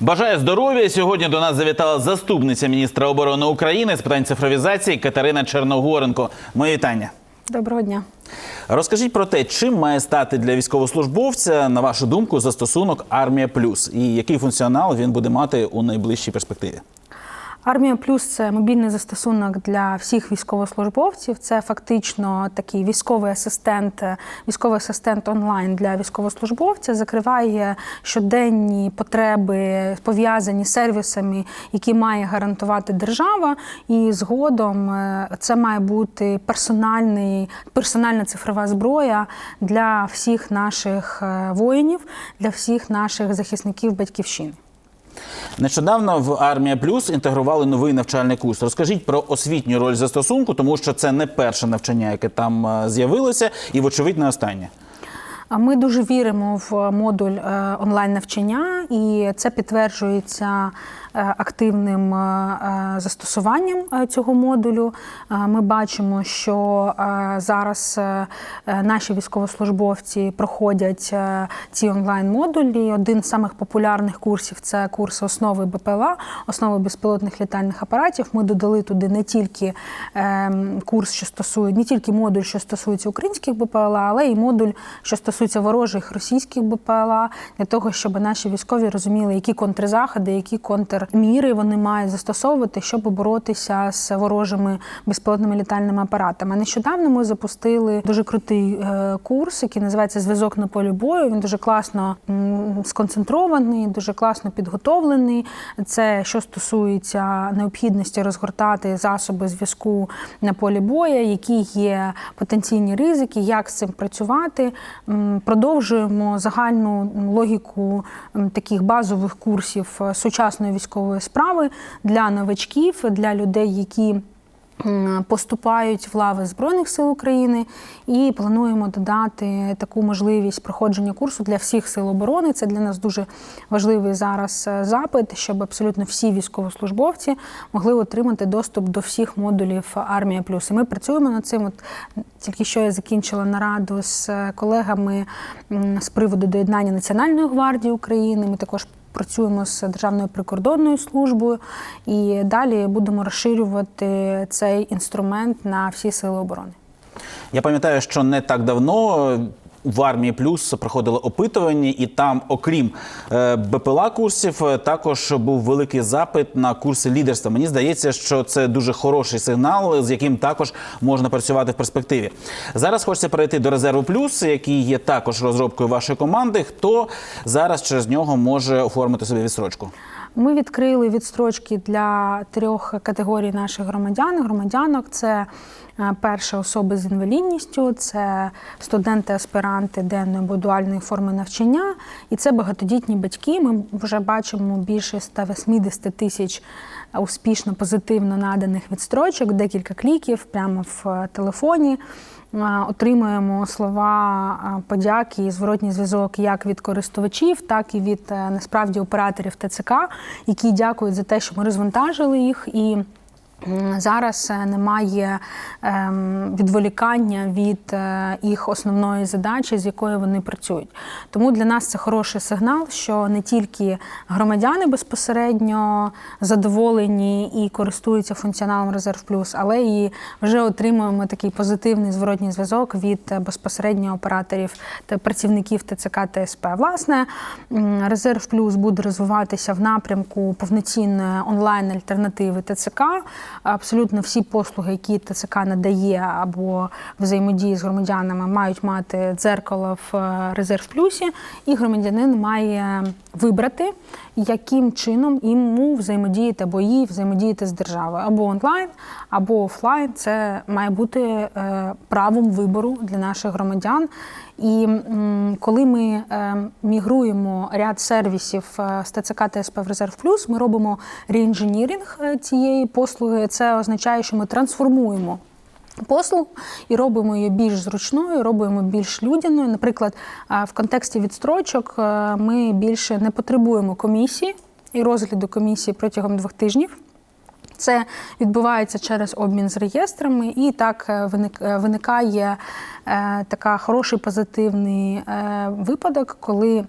Бажаю здоров'я. Сьогодні до нас завітала заступниця міністра оборони України з питань цифровізації Катерина Черногоренко. Моє вітання. Доброго дня. Розкажіть про те, чим має стати для військовослужбовця, на вашу думку, застосунок Армія Плюс і який функціонал він буде мати у найближчій перспективі? Армія Плюс це мобільний застосунок для всіх військовослужбовців. Це фактично такий військовий асистент, військовий асистент онлайн для військовослужбовця. Закриває щоденні потреби, пов'язані з сервісами, які має гарантувати держава. І згодом е, це має бути персональний, персональна цифрова зброя для всіх наших е, воїнів, для всіх наших захисників батьківщини. Нещодавно в Армія Плюс інтегрували новий навчальний курс. Розкажіть про освітню роль застосунку, тому що це не перше навчання, яке там е, з'явилося, і, вочевидь, не останнє. Ми дуже віримо в модуль е, онлайн навчання, і це підтверджується активним е, е, застосуванням е, цього модулю. Е, Ми бачимо, що е, зараз е, е, наші військовослужбовці проходять е, ці онлайн модулі. Один з самих популярних курсів це курс основи БПЛА, основи безпілотних літальних апаратів. Ми додали туди не тільки е, курс, що стосує не тільки модуль, що стосується українських БПЛА, але й модуль, що стосується ворожих російських БПЛА, для того, щоб наші військові розуміли, які контрзаходи, які контрміри вони мають застосовувати, щоб боротися з ворожими безпілотними літальними апаратами. Нещодавно ми запустили дуже крутий е, курс, який називається Зв'язок на полі бою. Він дуже класно сконцентрований, дуже класно підготовлений. Це що стосується необхідності розгортати засоби зв'язку на полі боя, які є потенційні ризики, як з цим працювати. Продовжуємо загальну логіку таких базових курсів е, сучасної військової справи для новачків, для людей, які поступають в лави Збройних сил України, і плануємо додати таку можливість проходження курсу для всіх сил оборони. Це для нас дуже важливий зараз е, запит, щоб абсолютно всі військовослужбовці могли отримати доступ до всіх модулів Армія Плюс. І ми працюємо над цим. От тільки що я закінчила нараду з е, колегами з приводу доєднання Національної гвардії України. Ми також Працюємо з Державною прикордонною службою і далі будемо розширювати цей інструмент на всі сили оборони. Я пам'ятаю, що не так давно в армії плюс проходили опитування, і там, окрім е, БПЛА курсів, е, також був великий запит на курси лідерства. Мені здається, що це дуже хороший сигнал, з яким також можна працювати в перспективі. Зараз хочеться перейти до резерву плюс, який є також розробкою вашої команди. Хто зараз через нього може оформити собі відстрочку? Ми відкрили відстрочки для трьох категорій наших громадян. Громадянок це е, перше особи з інвалідністю, це студенти-аспіранти денної або дуальної форми навчання, і це багатодітні батьки. Ми вже бачимо більше 180 тисяч успішно позитивно наданих відстрочок, декілька кліків прямо в е, телефоні. Е, Отримуємо слова е, подяки і зворотній зв'язок як від користувачів, так і від е, насправді операторів ТЦК, які дякують за те, що ми розвантажили їх і. Зараз е, немає ем, відволікання від е, їх основної задачі, з якою вони працюють. Тому для нас це хороший сигнал, що не тільки громадяни безпосередньо задоволені і користуються функціоналом Резерв Плюс, але і вже отримуємо такий позитивний зворотній зв'язок від безпосередньо операторів та працівників ТЦК та СП. Власне, Резерв Плюс буде розвиватися в напрямку повноцінної онлайн альтернативи ТЦК. Абсолютно всі послуги, які ТЦК надає або взаємодії з громадянами, мають мати дзеркало в е, резерв плюсі, і громадянин має вибрати, яким чином йому взаємодіяти або їй взаємодіяти з державою, або онлайн, або офлайн. Це має бути е, правом вибору для наших громадян. І коли ми е, мігруємо ряд сервісів е, з ТЦК та в Резерв Плюс, ми робимо реінженіринг цієї послуги. Це означає, що ми трансформуємо. Послугу і робимо її більш зручною, робимо більш людяною. Наприклад, в контексті відстрочок ми більше не потребуємо комісії і розгляду комісії протягом двох тижнів. Це відбувається через обмін з реєстрами, і так е, е, виникає е, така хороший позитивний випадок, коли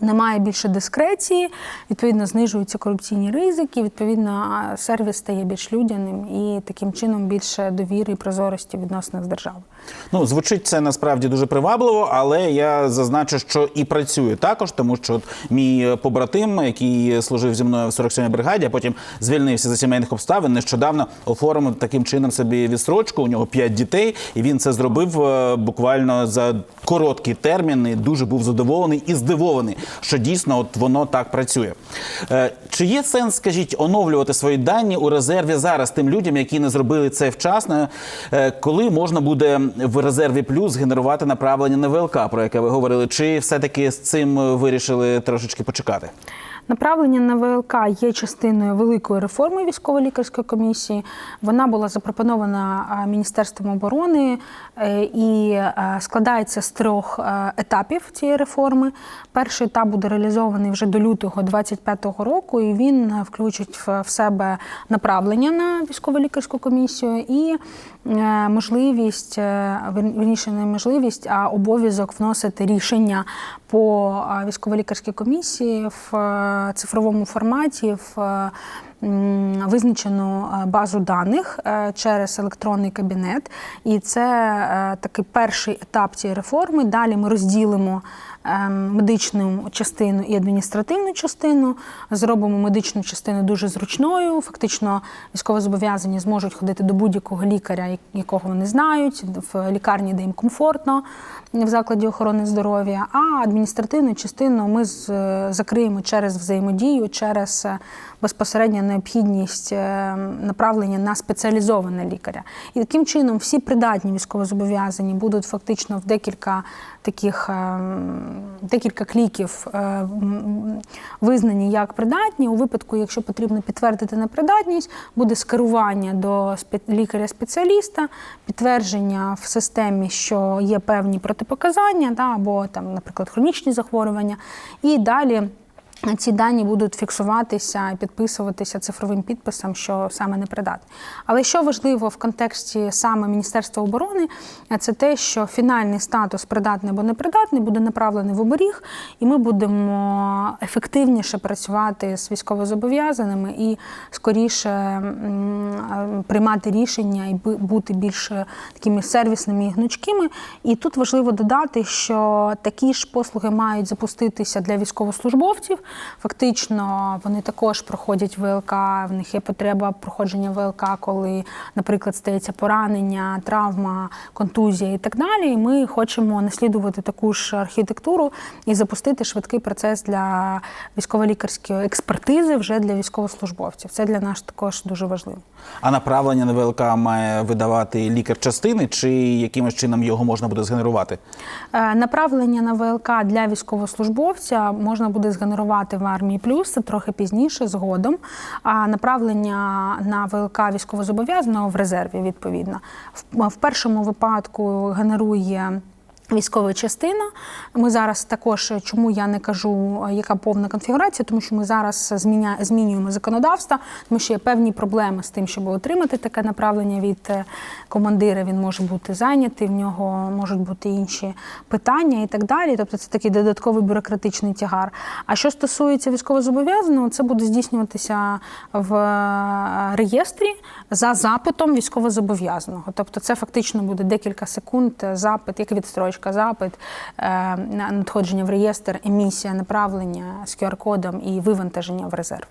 Немає більше дискреції, відповідно, знижуються корупційні ризики, відповідно, сервіс стає більш людяним і таким чином більше довіри і прозорості в відносинах з державою. Ну, звучить це насправді дуже привабливо, але я зазначу, що і працює також, тому що от мій побратим, який служив зі мною в 47-й бригаді, а потім звільнився за сімейних обставин, нещодавно оформив таким чином собі відстрочку. У нього п'ять дітей, і він це зробив е, буквально за короткий термін. І дуже був задоволений і здивований, що дійсно от воно так працює. Е, Чи є сенс, скажіть, оновлювати свої дані у резерві зараз тим людям, які не зробили це вчасно, Е, коли можна буде в резерві плюс генерувати направлення на ВЛК, про яке ви говорили, чи все-таки з цим е, вирішили трошечки почекати? Направлення на ВЛК є частиною великої реформи військово-лікарської комісії. Вона була запропонована Міністерством оборони е, і е, складається з трьох е, етапів цієї реформи. Перший етап буде реалізований вже до лютого 2025 року, і він е, включить в себе направлення на військово-лікарську комісію і е, можливість, е, вер- вірніше не можливість, а обов'язок вносити рішення по е, військово-лікарській комісії в е, цифровому форматі в визначено визначену е, базу даних е, через електронний кабінет. І це е, такий перший етап цієї реформи. Далі ми розділимо медичну частину і адміністративну частину. Зробимо медичну частину дуже зручною. Фактично, військовозобов'язані зможуть ходити до будь-якого лікаря, якого вони знають, в лікарні, де їм комфортно в закладі охорони здоров'я. А адміністративну частину ми закриємо через взаємодію, через е, безпосередньо необхідність е, направлення на спеціалізоване лікаря. І таким чином всі придатні військовозобов'язані будуть фактично в декілька таких е, декілька кліків е, визнані як придатні. У випадку, якщо потрібно підтвердити непридатність, буде скерування до лікаря-спеціаліста, підтвердження в системі, що є певні протипоказання, або там, наприклад, хронічні захворювання, і далі. Ці дані будуть фіксуватися і підписуватися цифровим підписом, що саме непридатний. Але що важливо в контексті саме Міністерства оборони, це те, що фінальний статус придатний або непридатний буде направлений в оберіг, і ми будемо ефективніше працювати з військовозобов'язаними і скоріше приймати рішення і бу- бути більш такими сервісними і гнучкими. І тут важливо додати, що такі ж послуги мають запуститися для військовослужбовців. Фактично, вони також проходять ВЛК, в них є потреба проходження ВЛК, коли, наприклад, стається поранення, травма, контузія і так далі. І ми хочемо наслідувати таку ж архітектуру і запустити швидкий процес для військово-лікарської експертизи вже для військовослужбовців. Це для нас також дуже важливо. А направлення на ВЛК має видавати лікар частини, чи якимось чином його можна буде згенерувати? Е, Направлення на ВЛК для військовослужбовця можна буде згенерувати в армії плюс трохи пізніше, згодом. А направлення на ВЛК військовозобов'язаного в резерві відповідно. В першому випадку генерує. Військова частина. Ми зараз також, чому я не кажу, е, яка повна конфігурація, тому що ми зараз зміня, змінюємо законодавство, тому що є певні проблеми з тим, щоб отримати таке направлення від е, командира. Він може бути зайнятий, в нього можуть бути інші питання і так далі. Тобто це такий додатковий бюрократичний тягар. А що стосується військовозобов'язаного, це буде здійснюватися в е, реєстрі за запитом військовозобов'язаного. Тобто це фактично буде декілька секунд запит, як відстрочка, запит, е, на надходження в реєстр, емісія, направлення з QR-кодом і вивантаження в резерв.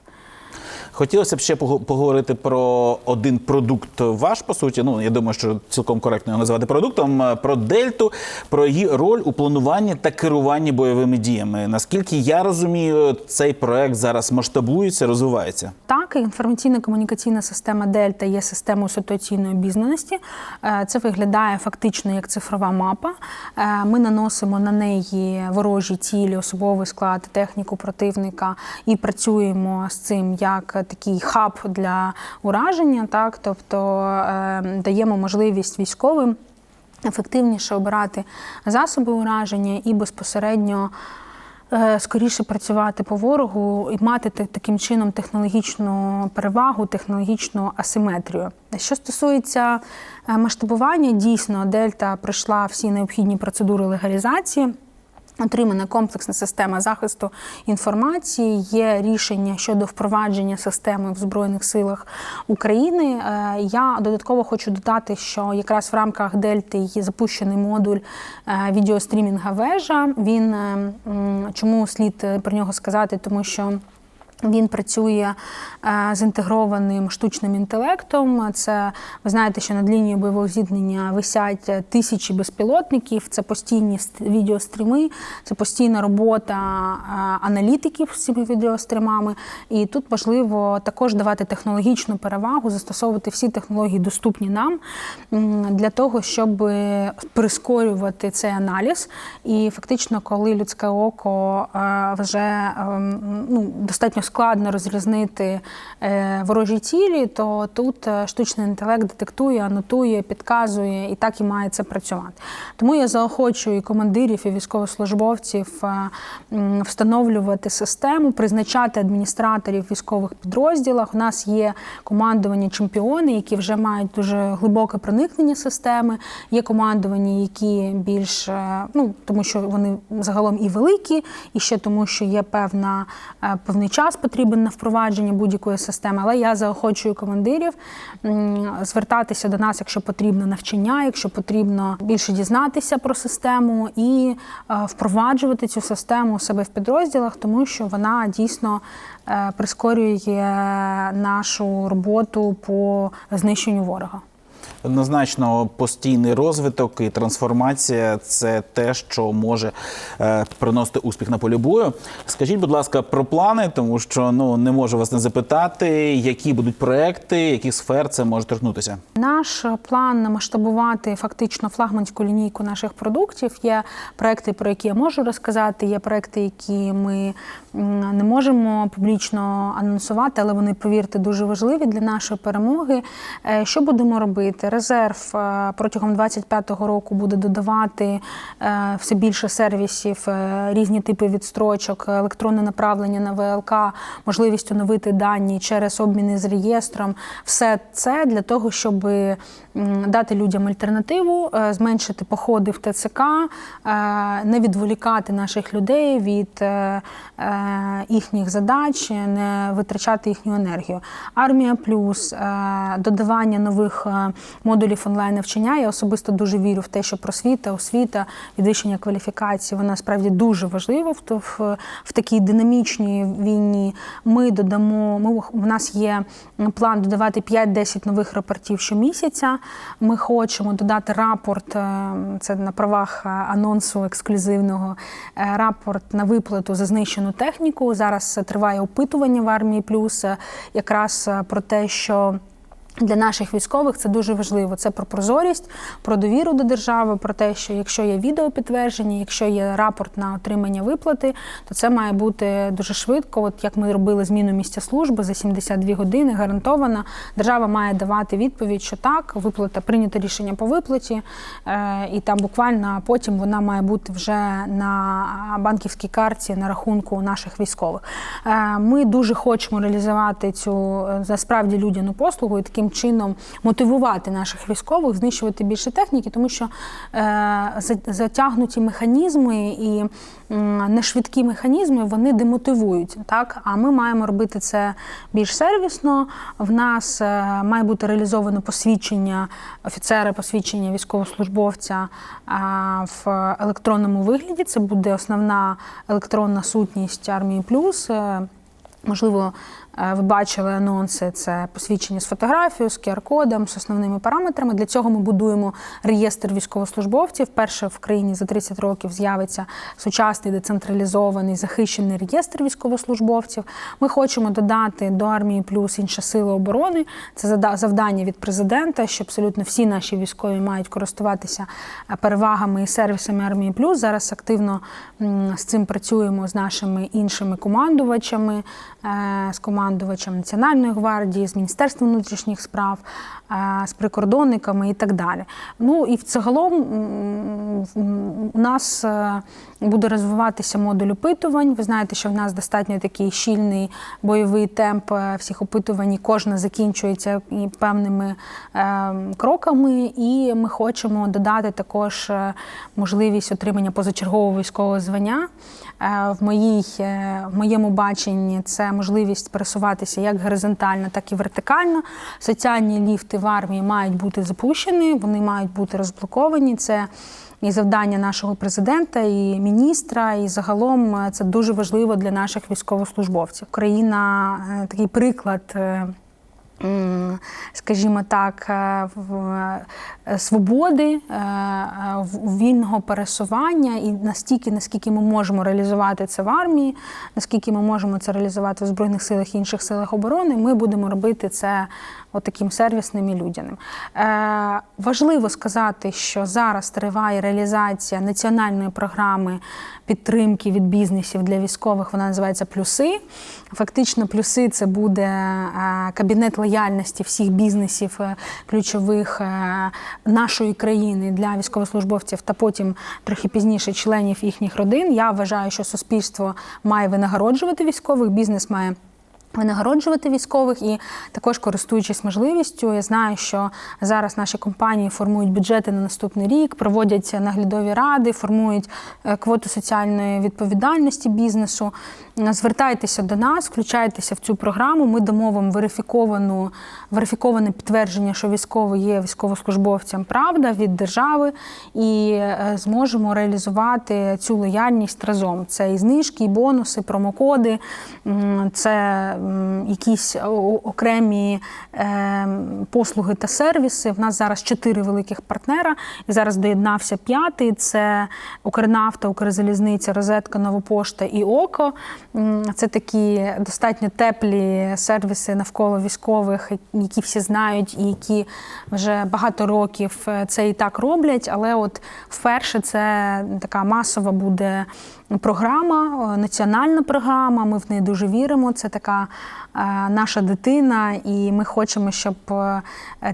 Хотілося б ще пого- поговорити про один продукт ваш, по суті. Ну, я думаю, що цілком коректно його називати продуктом. е, Про Дельту, про її роль у плануванні та керуванні бойовими діями. Наскільки я розумію, цей проект зараз масштабується, розвивається. Так, інформаційно-комунікаційна система Дельта є системою ситуаційної обізнаності. Е, Це виглядає фактично як цифрова мапа. Е, Ми наносимо на неї ворожі цілі, особовий склад, техніку противника і працюємо з цим як такий хаб для ураження. Так, тобто е, даємо можливість військовим ефективніше обирати засоби ураження і безпосередньо скоріше працювати по ворогу і мати таким чином технологічну перевагу, технологічну асиметрію. Що стосується е, масштабування, дійсно Дельта пройшла всі необхідні процедури легалізації. Отримана комплексна система захисту інформації. Є рішення щодо впровадження системи в Збройних силах України. Е, Я додатково хочу додати, що якраз в рамках Дельти є запущений модуль е, відеострімінга вежа. Він е, чому слід про нього сказати, тому що. Він працює е, з інтегрованим штучним інтелектом. Це ви знаєте, що над лінією бойового зіткнення висять тисячі безпілотників. Це постійні відеостріми, це постійна робота е, аналітиків з цими відеострімами. І тут важливо також давати технологічну перевагу, застосовувати всі технології, доступні нам для того, щоб прискорювати цей аналіз. І фактично, коли людське око е, вже ем, ну, достатньо складно розрізнити е, ворожі цілі, то тут е, штучний інтелект детектує, анотує, підказує і так і має це працювати. Тому я заохочую і командирів, і військовослужбовців е, встановлювати систему, призначати адміністраторів військових підрозділах. У нас є командування чемпіони, які вже мають дуже глибоке проникнення системи. Є командування, які більш ну тому, що вони загалом і великі, і ще тому, що є певна певний час потрібен на впровадження будь-якої системи. Але я заохочую командирів звертатися до нас, якщо потрібно навчання, якщо потрібно більше дізнатися про систему і е, впроваджувати цю систему у себе в підрозділах, тому що вона дійсно е, прискорює нашу роботу по знищенню ворога. Однозначно, постійний розвиток і трансформація це те, що може е, приносити успіх на полі бою. Скажіть, будь ласка, про плани, тому що ну не можу вас не запитати, які будуть проекти, яких сфер це може торкнутися. Наш план масштабувати фактично флагманську лінійку наших продуктів. Є проекти, про які я можу розказати. Є проекти, які ми не можемо публічно анонсувати, але вони, повірте, дуже важливі для нашої перемоги. Е, Що будемо робити? Резерв е, протягом 2025 року буде додавати е, все більше сервісів, е, різні типи відстрочок, електронне направлення на ВЛК, можливість оновити дані через обміни з реєстром. Все це для того, щоб дати людям альтернативу, зменшити походи в ТЦК, не відволікати наших людей від їхніх задач, не витрачати їхню енергію. Армія плюс додавання нових модулів онлайн навчання. Я особисто дуже вірю в те, що просвіта, освіта, підвищення кваліфікації вона справді дуже важлива в, в, в такій динамічній війні. Ми додамо. Ми в нас є план додавати 5-10 нових рапортів щомісяця. Ми хочемо додати рапорт. е, Це на правах е, анонсу ексклюзивного е, рапорт на виплату за знищену техніку. Зараз триває опитування в армії плюс якраз про те, що. Для наших військових це дуже важливо. Це про прозорість, про довіру до держави, про те, що якщо є відеопідтвердження, якщо є рапорт на отримання виплати, то це має бути дуже швидко. От як ми робили зміну місця служби за 72 години, гарантована. Держава має давати відповідь, що так, виплата прийнято рішення по виплаті, е, і там буквально потім вона має бути вже на банківській карті на рахунку наших військових. Е, Ми дуже хочемо реалізувати цю е, насправді людяну послугу і таким чином мотивувати наших військових, знищувати більше техніки, тому що е, затягнуті механізми і нешвидкі механізми вони демотивують. Так? А ми маємо робити це більш сервісно. В нас е, має бути реалізовано посвідчення офіцера, посвідчення військовослужбовця е, в електронному вигляді. Це буде основна електронна сутність армії плюс. Можливо, ви бачили анонси. Це посвідчення з фотографією, з QR-кодом, з основними параметрами. Для цього ми будуємо реєстр військовослужбовців. Перше в країні за 30 років з'явиться сучасний децентралізований захищений реєстр військовослужбовців. Ми хочемо додати до армії плюс інші сили оборони. Це завдання від президента, що абсолютно всі наші військові мають користуватися е, перевагами і сервісами армії плюс. Зараз активно з цим працюємо з нашими іншими командувачами. е, з командувачем Національної гвардії, з Міністерством внутрішніх справ, е, з прикордонниками і так далі. Ну і загалом у нас е, буде розвиватися модуль опитувань. Ви знаєте, що в нас достатньо такий щільний бойовий темп е, всіх опитувань. і Кожна закінчується і певними кроками. І ми хочемо додати також можливість отримання позачергового військового звання. Е, В, моїй, е, в моєму баченні це можливість пересуватися як горизонтально, так і вертикально. Соціальні ліфти в армії мають бути запущені, вони мають бути розблоковані. Це і завдання нашого президента, і міністра, і загалом е, це дуже важливо для наших військовослужбовців. Україна такий приклад. Е, Скажімо так, е, е, свободи, вільного пересування, і настільки, наскільки ми можемо реалізувати це в армії, наскільки ми можемо це реалізувати в Збройних силах і інших силах оборони, ми будемо робити це отаким сервісним і людяним. Е, важливо сказати, що зараз триває реалізація національної програми підтримки від бізнесів для військових. Вона називається Плюси. Фактично, плюси це буде е, кабінет лояльності всіх бізнесів е, ключових е, нашої країни для військовослужбовців та потім трохи пізніше членів їхніх родин. Я вважаю, що суспільство має винагороджувати військових, бізнес має. Винагороджувати військових і також користуючись можливістю, я знаю, що зараз наші компанії формують бюджети на наступний рік, проводять наглядові ради, формують е, квоту соціальної відповідальності бізнесу. Звертайтеся до нас, включайтеся в цю програму. Ми дамо вам верифіковану верифіковане підтвердження, що військовий є військовослужбовцям правда від держави, і е, зможемо реалізувати цю лояльність разом. Це і знижки, і бонуси, промокоди, це якісь окремі е, послуги та сервіси. В нас зараз чотири великих партнера, і зараз доєднався п'ятий. Це Укрнафта, Укрзалізниця, Розетка, Новопошта і Око. Це такі достатньо теплі сервіси навколо військових, які всі знають, і які вже багато років е, це і так роблять. Але от вперше це така масова буде програма, е, національна програма. Ми в неї дуже віримо. Це така е, наша дитина, і ми хочемо, щоб е,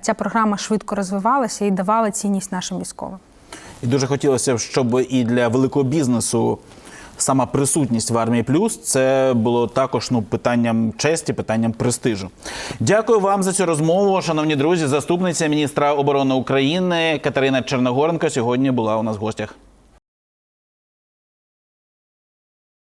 ця програма швидко розвивалася і давала цінність нашим військовим. І дуже хотілося б, щоб і для великого бізнесу сама присутність в армії плюс це було також ну питанням честі, питанням престижу. Дякую вам за цю розмову, шановні друзі. Заступниця міністра оборони України Катерина Черногоренко сьогодні була у нас в гостях.